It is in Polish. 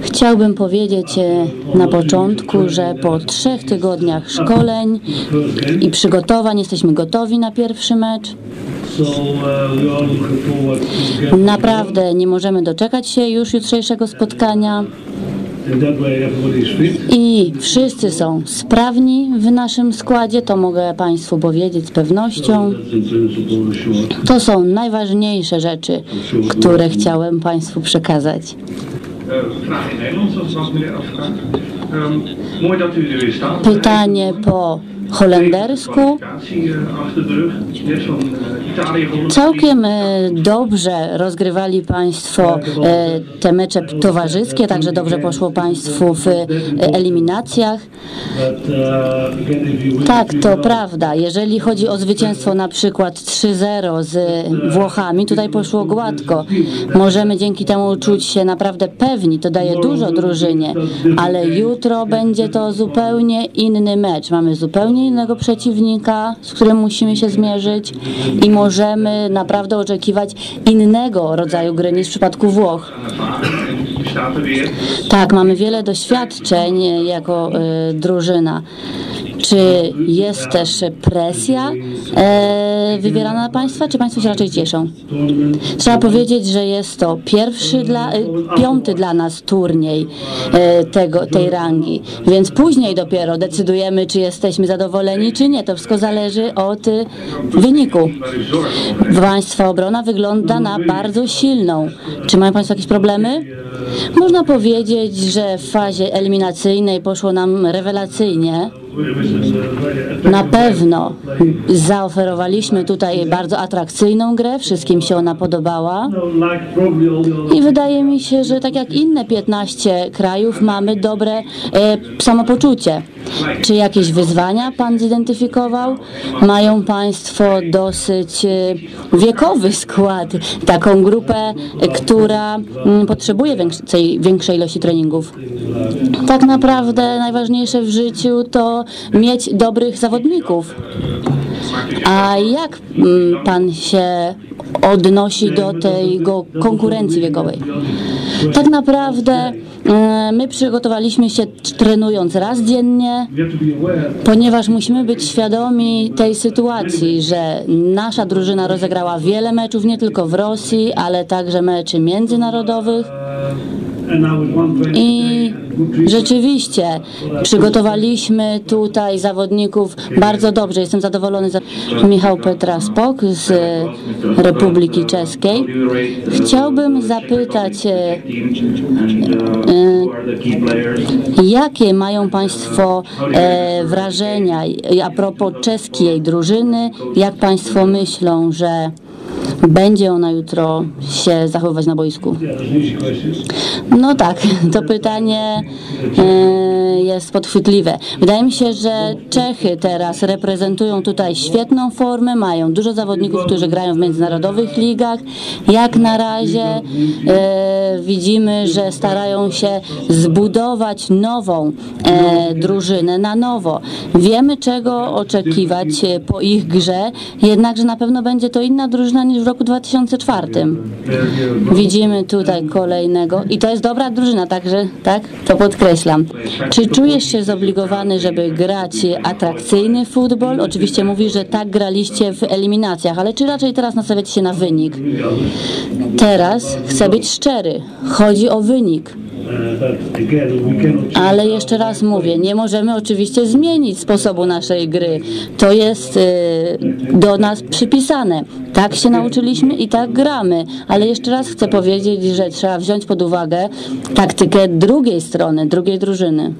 Chciałbym powiedzieć e, na początku, że po trzech tygodniach szkoleń i przygotowań jesteśmy gotowi na pierwszy mecz. uh, Naprawdę nie możemy doczekać się już jutrzejszego spotkania i wszyscy są sprawni w naszym składzie, to mogę Państwu powiedzieć z pewnością. To są najważniejsze rzeczy, które chciałem Państwu przekazać. Pytanie po holendersku. Całkiem e, dobrze rozgrywali Państwo e, te mecze towarzyskie, także dobrze poszło Państwu w e, eliminacjach. Tak, to prawda. Jeżeli chodzi o zwycięstwo na przykład 3-0 z Włochami, tutaj poszło gładko. Możemy dzięki temu czuć się naprawdę pewni, to daje dużo drużynie, ale jutro będzie to zupełnie inny mecz. Mamy zupełnie innego przeciwnika, z którym musimy się zmierzyć i możemy naprawdę oczekiwać innego rodzaju gry niż w przypadku Włoch. Tak, mamy wiele doświadczeń jako e, drużyna. Czy jest też presja e, wywierana na Państwa, czy Państwo się raczej cieszą? Trzeba powiedzieć, że jest to pierwszy dla, e, piąty dla nas turniej e, tego, tej rangi, więc później dopiero decydujemy, czy jesteśmy zadowoleni, czy nie. To wszystko zależy od wyniku. Państwa obrona wygląda na bardzo silną. Czy mają Państwo jakieś problemy? Można powiedzieć, że w fazie eliminacyjnej poszło nam rewelacyjnie. Na pewno zaoferowaliśmy tutaj bardzo atrakcyjną grę, wszystkim się ona podobała. I wydaje mi się, że tak jak inne 15 krajów mamy dobre e, samopoczucie. Czy jakieś wyzwania Pan zidentyfikował? Mają Państwo dosyć e, wiekowy skład, taką grupę, e, która mm, potrzebuje większej, większej ilości treningów. Tak naprawdę najważniejsze w życiu to mieć dobrych zawodników. A jak mm, Pan się odnosi do tego konkurencji wiekowej? Tak naprawdę e, my przygotowaliśmy się trenując raz dziennie, ponieważ musimy być świadomi tej sytuacji, że nasza drużyna rozegrała wiele meczów nie tylko w Rosji, ale także meczy międzynarodowych. I rzeczywiście przygotowaliśmy tutaj zawodników bardzo dobrze. Jestem zadowolony. Za... Michał Petra Spok z e, Republiki Czeskiej. Chciałbym zapytać, e, jakie mają Państwo e, wrażenia a propos czeskiej drużyny? Jak Państwo myślą, że będzie ona jutro się zachowywać na boisku? No tak, to pytanie e, jest podchwytliwe. Wydaje mi się, że Czechy teraz reprezentują tutaj świetną formę, mają dużo zawodników, którzy grają w międzynarodowych ligach. Jak na razie e, widzimy, że starają się zbudować nową e, drużynę na nowo. Wiemy, czego oczekiwać po ich grze, jednakże na pewno będzie to inna drużyna niż w roku 2004. Widzimy tutaj kolejnego i to jest dobra drużyna, także tak, to podkreślam. Czy czujesz się zobligowany, żeby grać atrakcyjny futbol? Oczywiście mówisz, że tak graliście w eliminacjach, ale czy raczej teraz nastawiacie się na wynik? Teraz chcę być szczery. Chodzi o wynik. Ale jeszcze raz mówię, nie możemy oczywiście zmienić sposobu naszej gry. To jest y, do nas przypisane. Tak się nauczyliśmy i tak gramy. Ale jeszcze raz chcę powiedzieć, że trzeba wziąć pod uwagę taktykę drugiej strony, drugiej drużyny.